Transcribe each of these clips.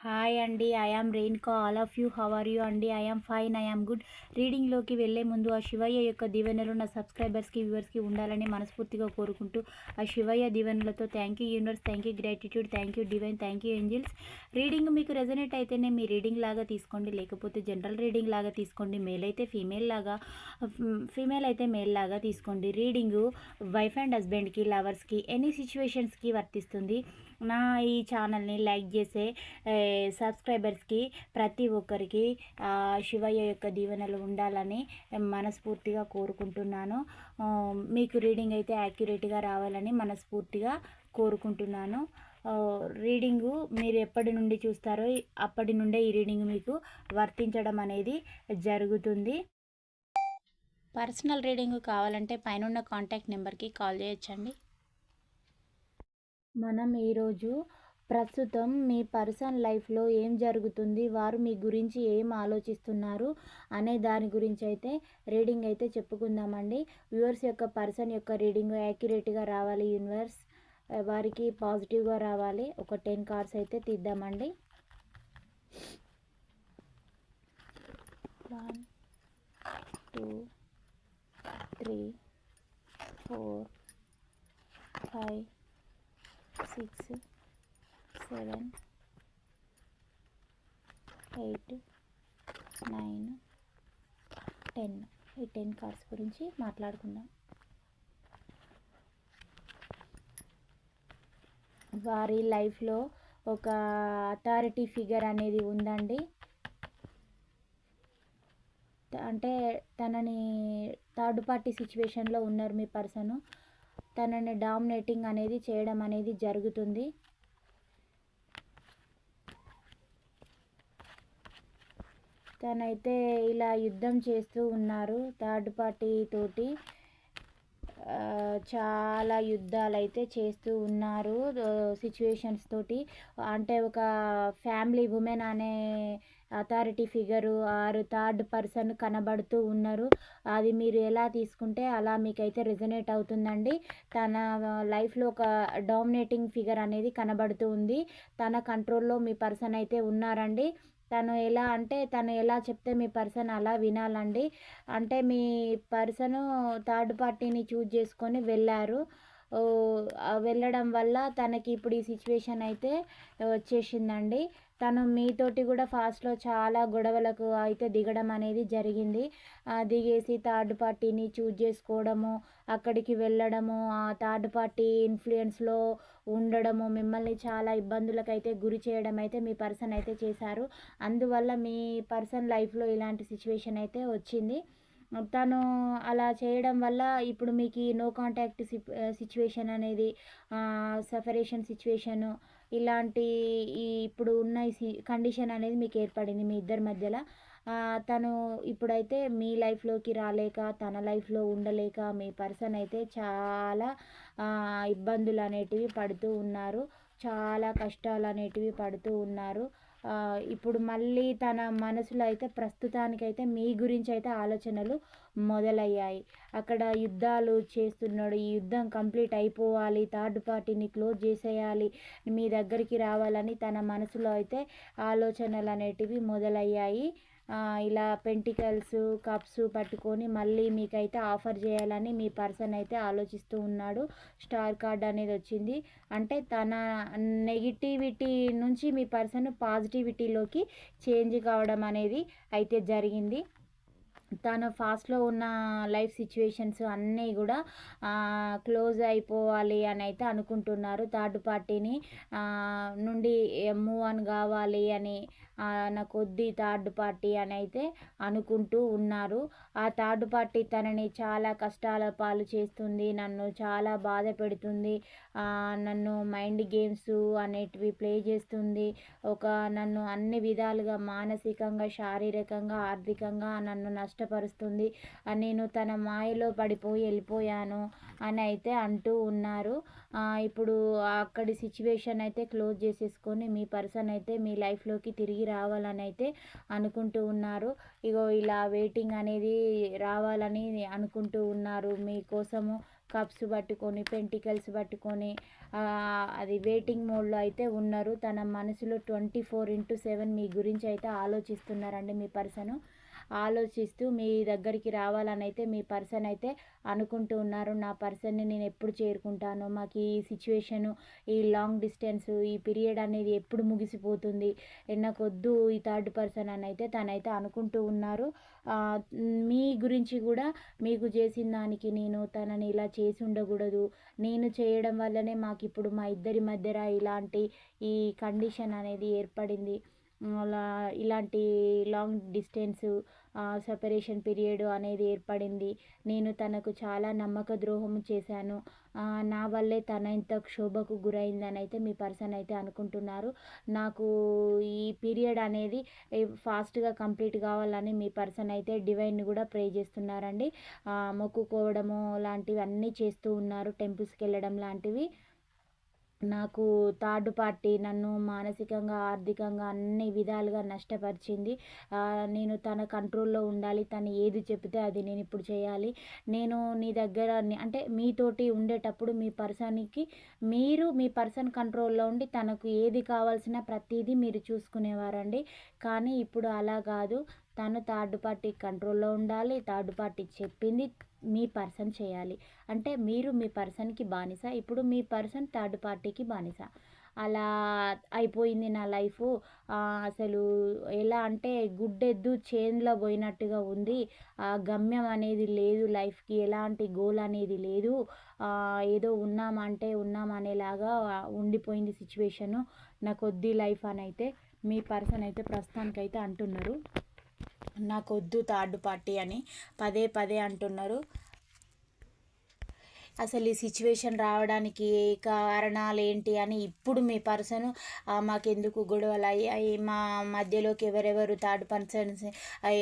Hi అండి I am రెయిన్కా all of you how are you అండి I am fine I am good రీడింగ్లోకి వెళ్ళే ముందు ఆ శివయ్య యొక్క దీవెనలు నా సబ్స్క్రైబర్స్కి వ్యూవర్స్కి ఉండాలని మనస్ఫూర్తిగా కోరుకుంటూ ఆ శివయ్య దీవెనలతో thank you universe thank you gratitude thank you divine thank you angels reading మీకు రెజనేట్ అయితేనే మీ రీడింగ్ లాగా తీసుకోండి. లేకపోతే జనరల్ రీడింగ్ లాగా తీసుకోండి. మేల్ అయితే ఫీమేల్ లాగా ఫీమేల్ అయితే మేల్ లాగా తీసుకోండి. రీడింగు వైఫ్ అండ్ హస్బెండ్కి లవర్స్కి ఎనీ సిచ్యువేషన్స్కి వర్తిస్తుంది. నా ఈ ఛానల్ని లైక్ చేసే సబ్స్క్రైబర్స్కి ప్రతి ఒక్కరికి శివయ్య యొక్క దీవెనలు ఉండాలని మనస్ఫూర్తిగా కోరుకుంటున్నాను. మీకు రీడింగ్ అయితే యాక్యురేట్గా రావాలని మనస్ఫూర్తిగా కోరుకుంటున్నాను. రీడింగు మీరు ఎప్పటి నుండి చూస్తారో అప్పటి నుండే ఈ రీడింగ్ మీకు వర్తించడం అనేది జరుగుతుంది. పర్సనల్ రీడింగ్ కావాలంటే పైన కాంటాక్ట్ నెంబర్కి కాల్ చేయొచ్చండి. మనం ఈరోజు ప్రస్తుతం మీ పర్సన్ లైఫ్లో ఏం జరుగుతుంది? వారు మీ గురించి ఏం ఆలోచిస్తున్నారు? అనే దాని గురించి అయితే రీడింగ్ అయితే చెప్పుకుందామండి. వ్యూవర్స్ యొక్క పర్సన్ యొక్క రీడింగ్ యాక్యురేట్గా రావాలి. యూనివర్స్ వారికి పాజిటివ్గా రావాలి. ఒక టెన్ కార్డ్స్ అయితే తీద్దామండి. One two three four five six seven eight nine ten. ఈ టెన్ కార్డ్స్ గురించి మాట్లాడుకుందాం. వారి లైఫ్లో ఒక అథారిటీ ఫిగర్ అనేది ఉందండి. అంటే తనని థర్డ్ పార్టీ సిచ్యువేషన్లో ఉన్నారు మీ పర్సను. తనని డామినేటింగ్ అనేది చేయడం అనేది జరుగుతుంది. తనైతే ఇలా యుద్ధం చేస్తూ ఉన్నారు థర్డ్ పార్టీ తోటి. చాలా యుద్ధాలు అయితే చేస్తూ ఉన్నారు సిచ్యువేషన్స్ తోటి. అంటే ఒక ఫ్యామిలీ ఉమెన్ అనే అథారిటీ ఫిగరు ఆరు థర్డ్ పర్సన్ కనబడుతూ ఉన్నారు. అది మీరు ఎలా తీసుకుంటే అలా మీకైతే రిజనేట్ అవుతుందండి. తన లైఫ్లో ఒక డామినేటింగ్ ఫిగర్ అనేది కనబడుతూ ఉంది. తన కంట్రోల్లో మీ పర్సన్ అయితే ఉన్నారండి. తను ఎలా అంటే తను ఎలా చెప్తే మీ పర్సన్ అలా వినాలండి. అంటే మీ పర్సను థర్డ్ పార్టీని చూజ్ చేసుకొని వెళ్ళారు. వెళ్ళడం వల్ల తనకి ఇప్పుడు ఈ సిచ్యువేషన్ అయితే వచ్చేసిందండి. తను మీతోటి కూడా ఫాస్ట్లో చాలా గొడవలకు అయితే దిగడం అనేది జరిగింది. దిగేసి థర్డ్ పార్టీని చూజ్ చేసుకోవడము అక్కడికి వెళ్ళడము ఆ థర్డ్ పార్టీ ఇన్ఫ్లుయెన్స్లో ఉండడము మిమ్మల్ని చాలా ఇబ్బందులకు అయితే గురి చేయడం అయితే మీ పర్సన్ అయితే చేశారు. అందువల్ల మీ పర్సన్ లైఫ్లో ఇలాంటి సిచ్యువేషన్ అయితే వచ్చింది. తను అలా చేయడం వల్ల ఇప్పుడు మీకు నో కాంటాక్ట్ సిచ్యువేషన్ అనేది సఫరేషన్ సిచ్యువేషను ఇలాంటి ఈ ఇప్పుడు ఉన్న ఈ కండిషన్ అనేది మీకు ఏర్పడింది మీ ఇద్దరి మధ్యలో. తను ఇప్పుడైతే మీ లైఫ్లోకి రాలేక తన లైఫ్లో ఉండలేక మీ పర్సన్ అయితే చాలా ఇబ్బందులు అనేటివి పడుతూ ఉన్నారు. చాలా కష్టాలు అనేటివి పడుతూ ఉన్నారు. ఇప్పుడు మళ్ళీ తన మనసులో అయితే ప్రస్తుతానికైతే మీ గురించి అయితే ఆలోచనలు మొదలయ్యాయి. అక్కడ యుద్ధాలు చేస్తున్నాడు. ఈ యుద్ధం కంప్లీట్ అయిపోవాలి. థర్డ్ పార్టీని క్లోజ్ చేసేయాలి. మీ దగ్గరికి రావాలని తన మనసులో అయితే ఆలోచనలు అనేటివి మొదలయ్యాయి. ఇలా పెంటికల్స్ కప్స్ పట్టుకొని మళ్ళీ మీకైతే ఆఫర్ చేయాలని మీ పర్సన్ అయితే ఆలోచిస్తూ ఉన్నాడు. స్టార్ కార్డ్ అనేది వచ్చింది. అంటే తన నెగిటివిటీ నుంచి మీ పర్సన్ పాజిటివిటీలోకి చేంజ్ కావడం అనేది అయితే జరిగింది. తను ఫాస్ట్లో ఉన్న లైఫ్ సిచ్యువేషన్స్ అన్నీ కూడా క్లోజ్ అయిపోవాలి అని అయితే అనుకుంటున్నారు. థర్డ్ పార్టీని నుండి మూవ్ ఆన్ కావాలి అని నా కొద్ది థర్డ్ పార్టీ అని అయితే అనుకుంటూ ఉన్నారు. ఆ థర్డ్ పార్టీ తనని చాలా కష్టాల పాలు చేస్తుంది నన్ను చాలా బాధ పెడుతుంది. నన్ను మైండ్ గేమ్స్ అనేటివి ప్లే చేస్తుంది. ఒక నన్ను అన్ని విధాలుగా మానసికంగా శారీరకంగా ఆర్థికంగా నన్ను నష్టపరుస్తుంది. నేను తన మాయలో పడిపోయి వెళ్ళిపోయాను అని అయితే అంటూ ఉన్నారు. ఇప్పుడు అక్కడి సిచ్యువేషన్ అయితే క్లోజ్ చేసేసుకొని మీ పర్సన్ అయితే మీ లైఫ్లోకి తిరిగి రావాలని అయితే అనుకుంటూ ఉన్నారు. ఇగో ఇలా వెయిటింగ్ అనేది రావాలని అనుకుంటూ ఉన్నారు. మీకోసము కప్స్ పట్టుకొని పెంటికల్స్ పట్టుకొని అది వెయిటింగ్ మోడ్లో అయితే ఉన్నారు. తన మనసులో ట్వంటీ ఫోర్ ఇంటూ సెవెన్ మీ గురించి అయితే ఆలోచిస్తున్నారండి మీ పర్సను. ఆలోచిస్తూ మీ దగ్గరికి రావాలని అయితే మీ పర్సన్ అయితే అనుకుంటూ ఉన్నారు. నా పర్సన్ని నేను ఎప్పుడు చేరుకుంటాను మాకు ఈ సిచ్యువేషను ఈ లాంగ్ డిస్టెన్స్ ఈ పీరియడ్ అనేది ఎప్పుడు ముగిసిపోతుంది నాకు వద్దు ఈ థర్డ్ పర్సన్ అని అయితే తనైతే అనుకుంటూ ఉన్నారు. మీ గురించి కూడా మీకు చేసిన దానికి నేను తనని ఇలా చేసి ఉండకూడదు. నేను చేయడం వల్లనే మాకు ఇప్పుడు మా ఇద్దరి మధ్య ఇలాంటి ఈ కండిషన్ అనేది ఏర్పడింది. అలా ఇలాంటి లాంగ్ డిస్టెన్స్ సెపరేషన్ పీరియడ్ అనేది ఏర్పడింది. నేను తనకు చాలా నమ్మక ద్రోహం చేశాను. నా వల్లే తన ఇంత క్షోభకు గురైందని అయితే మీ పర్సన్ అయితే అనుకుంటున్నారు. నాకు ఈ పీరియడ్ అనేది ఫాస్ట్గా కంప్లీట్ కావాలని మీ పర్సన్ అయితే డివైన్ కూడా ప్రే చేస్తున్నారండి. మొక్కుకోవడము లాంటివి అన్నీ చేస్తూ ఉన్నారు. టెంపుల్స్కి వెళ్ళడం లాంటివి. నాకు థర్డ్ పార్టీ నన్ను మానసికంగా ఆర్థికంగా అన్ని విధాలుగా నష్టపరిచింది. నేను తన కంట్రోల్లో ఉండాలి. తను ఏది చెప్తే అది నేను ఇప్పుడు చేయాలి. నేను నీ దగ్గర అంటే మీతోటి ఉండేటప్పుడు మీ పర్సన్కి మీరు మీ పర్సన్ కంట్రోల్లో ఉండి తనకు ఏది కావాల్సిన ప్రతిదీ మీరు చూసుకునేవారండి. కానీ ఇప్పుడు అలా కాదు. తను థర్డ్ పార్టీ కంట్రోల్లో ఉండాలి. థర్డ్ పార్టీ చెప్పింది. మీ పర్సన్ చేయాలి. అంటే మీరు మీ పర్సన్కి బానిస ఇప్పుడు మీ పర్సన్ థర్డ్ పార్టీకి బానిస. అలా అయిపోయింది నా లైఫ్. అసలు ఎలా అంటే గుడ్డెద్దు చేన్లో పోయినట్టుగా ఉంది. ఆ గమ్యం అనేది లేదు లైఫ్కి. ఎలాంటి గోల్ అనేది లేదు. ఏదో ఉన్నామంటే ఉన్నాం అనేలాగా ఉండిపోయింది సిచ్యువేషను. నాకు వద్ది లైఫ్ అని అయితే మీ పర్సన్ అయితే ప్రస్తుతానికైతే అంటున్నారు. నాకు వద్దు థర్డ్ పార్టీ అని పదే పదే అంటున్నారు. అసలు ఈ సిచ్యువేషన్ రావడానికి కారణాలు ఏంటి అని ఇప్పుడు మీ పర్సన్ మాకెందుకు గొడవలు అయ్యాయి మా మధ్యలోకి ఎవరెవరు థర్డ్ పర్సన్స్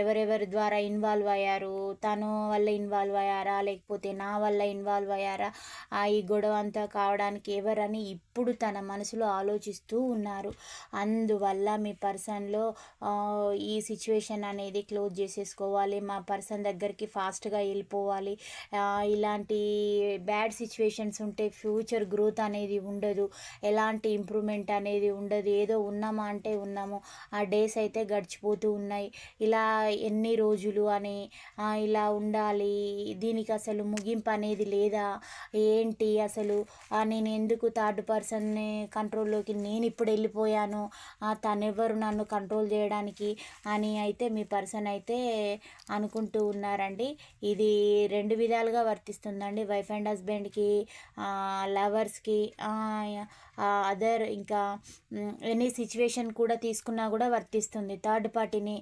ఎవరెవరి ద్వారా ఇన్వాల్వ్ అయ్యారు? తను వల్ల ఇన్వాల్వ్ అయ్యారా? లేకపోతే నా వల్ల ఇన్వాల్వ్ అయ్యారా? ఈ గొడవ అంతా కావడానికి ఎవరని ఇప్పుడు తన మనసులో ఆలోచిస్తూ ఉన్నారు. అందువల్ల మీ పర్సన్లో ఈ సిచ్యువేషన్ అనేది క్లోజ్ చేసేసుకోవాలి. మా పర్సన్ దగ్గరికి ఫాస్ట్గా వెళ్ళిపోవాలి. ఇలాంటి బ్యాడ్ సిచ్యువేషన్స్ ఉంటే ఫ్యూచర్ గ్రోత్ అనేది ఉండదు. ఎలాంటి ఇంప్రూవ్మెంట్ అనేది ఉండదు. ఏదో ఉన్నామా అంటే ఉన్నాము. ఆ డేస్ అయితే గడిచిపోతూ ఉన్నాయి. ఇలా ఎన్ని రోజులు అని ఇలా ఉండాలి. దీనికి అసలు ముగింపు అనేది లేదా? ఏంటి అసలు? నేను ఎందుకు థర్డ్ పర్సన్ని కంట్రోల్లోకి నేను ఇప్పుడు వెళ్ళిపోయాను? తనెవరు నన్ను కంట్రోల్ చేయడానికి అని అయితే మీ పర్సన్ అయితే అనుకుంటూ ఉన్నారండి. ఇది రెండు విధాలుగా వర్తిస్తుందండి. వైఫ్ అండ్ హస్బెండ్కి లవర్స్కి అదర్ ఇంకా ఎనీ సిచ్యువేషన్ కూడా తీసుకున్నా కూడా వర్తిస్తుంది. థర్డ్ పార్టీని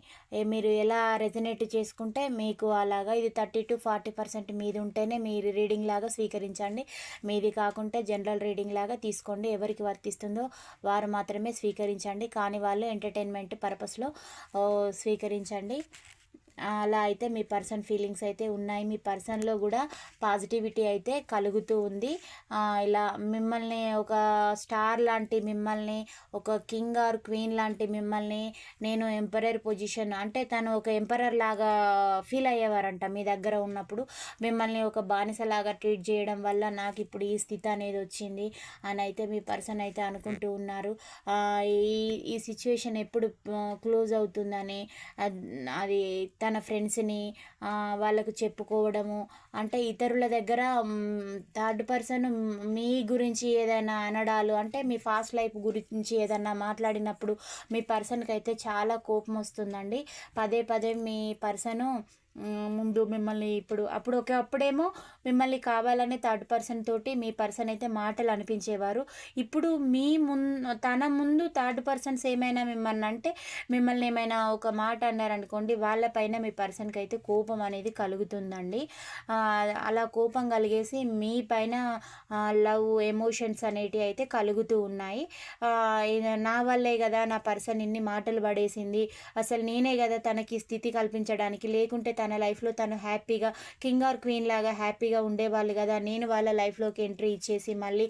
మీరు ఎలా రెజనేట్ చేసుకుంటే మీకు అలాగా ఇది థర్టీ టు ఫార్టీ పర్సెంట్ మీది ఉంటేనే మీరు రీడింగ్ లాగా స్వీకరించండి. మీది కాకుంటే జనరల్ రీడింగ్ లాగా తీసుకోండి. ఎవరికి వర్తిస్తుందో వారు మాత్రమే స్వీకరించండి. కానీ వాళ్ళు ఎంటర్టైన్మెంట్ పర్పస్లో స్వీకరించండి. అలా అయితే మీ పర్సన్ ఫీలింగ్స్ అయితే ఉన్నాయి. మీ పర్సన్లో కూడా పాజిటివిటీ అయితే కలుగుతూ ఉంది. ఇలా మిమ్మల్ని ఒక స్టార్ లాంటి మిమ్మల్ని ఒక కింగ్ ఆర్ క్వీన్ లాంటి మిమ్మల్ని నేను ఎంపరర్ పొజిషన్ అంటే తను ఒక ఎంపరర్ లాగా ఫీల్ అయ్యేవారంట మీ దగ్గర ఉన్నప్పుడు. మిమ్మల్ని ఒక బానిసలాగా ట్రీట్ చేయడం వల్ల నాకు ఇప్పుడు ఈ స్థితి అనేది వచ్చింది అని అయితే మీ పర్సన్ అయితే అనుకుంటూ ఉన్నారు. ఈ ఈ సిచ్యువేషన్ ఎప్పుడు క్లోజ్ అవుతుందని అది తన ఫ్రెండ్స్ని వాళ్ళకు చెప్పుకోవడము అంటే ఇతరుల దగ్గర థర్డ్ పర్సన్ మీ గురించి ఏదైనా అనడాలు అంటే మీ ఫాస్ట్ లైఫ్ గురించి ఏదైనా మాట్లాడినప్పుడు మీ పర్సన్కి అయితే చాలా కోపం వస్తుందండి. పదే పదే మీ పర్సను ముందు మిమ్మల్ని ఇప్పుడు అప్పుడు ఒక అప్పుడేమో మిమ్మల్ని కావాలనే థర్డ్ పర్సన్ తోటి మీ పర్సన్ అయితే మాటలు అనిపించేవారు. ఇప్పుడు మీ మున్ తన ముందు థర్డ్ పర్సన్స్ ఏమైనా మిమ్మల్ని అంటే మిమ్మల్ని ఏమైనా ఒక మాట అన్నారనుకోండి వాళ్ళపైన మీ పర్సన్కి అయితే కోపం అనేది కలుగుతుందండి. అలా కోపం కలిగేసి మీ పైన లవ్ ఎమోషన్స్ అనేటివి అయితే కలుగుతూ ఉన్నాయి. నా వల్లే కదా నా పర్సన్ ఇన్ని మాటలు పడేసింది అసలు నేనే కదా తనకి స్థితి కల్పించడానికి లేకుంటే తన తన లైఫ్లో తను హ్యాపీగా కింగ్ ఆర్ క్వీన్ లాగా హ్యాపీగా ఉండేవాళ్ళు కదా. నేను వాళ్ళ లైఫ్లోకి ఎంట్రీ ఇచ్చేసి మళ్ళీ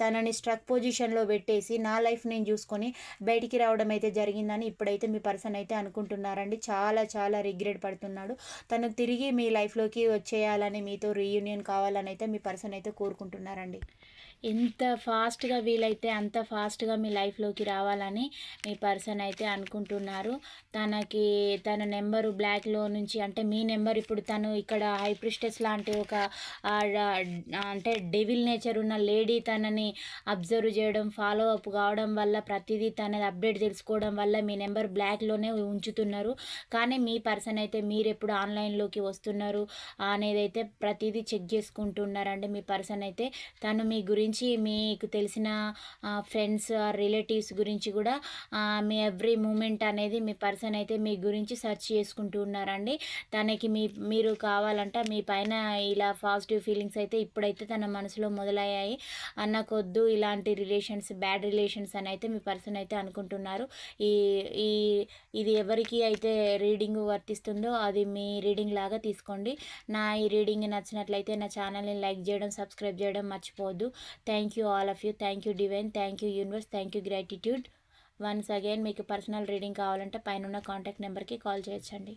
తనని స్ట్రక్ పొజిషన్లో పెట్టేసి నా లైఫ్ నేను చూసుకొని బయటికి రావడం అయితే జరిగిందని ఇప్పుడైతే మీ పర్సన్ అయితే అనుకుంటున్నారండి. చాలా చాలా రిగ్రెట్ పడుతున్నాడు. తను తిరిగి మీ లైఫ్లోకి వచ్చేయాలని మీతో రీయూనియన్ కావాలని అయితే మీ పర్సన్ అయితే కోరుకుంటున్నారండి. ఎంత ఫాస్ట్గా వీలైతే అంత ఫాస్ట్గా మీ లైఫ్లోకి రావాలని మీ పర్సన్ అయితే అనుకుంటున్నారు. తనకి తన నెంబరు బ్లాక్లో నుంచి అంటే మీ నెంబర్ ఇప్పుడు తను ఇక్కడ హైప్రిస్టెస్ లాంటి ఒక అంటే డెవిల్ నేచర్ ఉన్న లేడీ తనని అబ్జర్వ్ చేయడం ఫాలో అప్ కావడం వల్ల ప్రతిదీ తనది అప్డేట్ తెలుసుకోవడం వల్ల మీ నెంబర్ బ్లాక్లోనే ఉంచుతున్నారు. కానీ మీ పర్సన్ అయితే మీరు ఎప్పుడు ఆన్లైన్లోకి వస్తున్నారు అనేది అయితే ప్రతిదీ చెక్ చేసుకుంటున్నారండి. మీ పర్సన్ అయితే తను మీ గురించి గురించి మీకు తెలిసిన ఫ్రెండ్స్ రిలేటివ్స్ గురించి కూడా మీ ఎవ్రీ మూమెంట్ అనేది మీ పర్సన్ అయితే మీ గురించి సెర్చ్ చేసుకుంటూ ఉన్నారండి. తనకి మీ మీరు కావాలంట మీ పైన ఇలా పాజిటివ్ ఫీలింగ్స్ అయితే ఇప్పుడైతే తన మనసులో మొదలయ్యాయి. అన్నకొద్దు ఇలాంటి రిలేషన్స్ బ్యాడ్ రిలేషన్స్ అని అయితే మీ పర్సన్ అయితే అనుకుంటున్నారు. ఈ ఈ ఇది ఎవరికి అయితే రీడింగ్ వర్తిస్తుందో అది మీ రీడింగ్ లాగా తీసుకోండి. నా ఈ రీడింగ్ నచ్చినట్లయితే నా ఛానల్ని లైక్ చేయడం సబ్స్క్రైబ్ చేయడం మర్చిపోవద్దు. Thank you all of you. Thank you divine. Thank you universe. Thank you gratitude. Once again మీకు పర్సనల్ రీడింగ్ కావాలంటే పైన కాంటాక్ట్ నెంబర్కి కాల్ చేయొచ్చండి.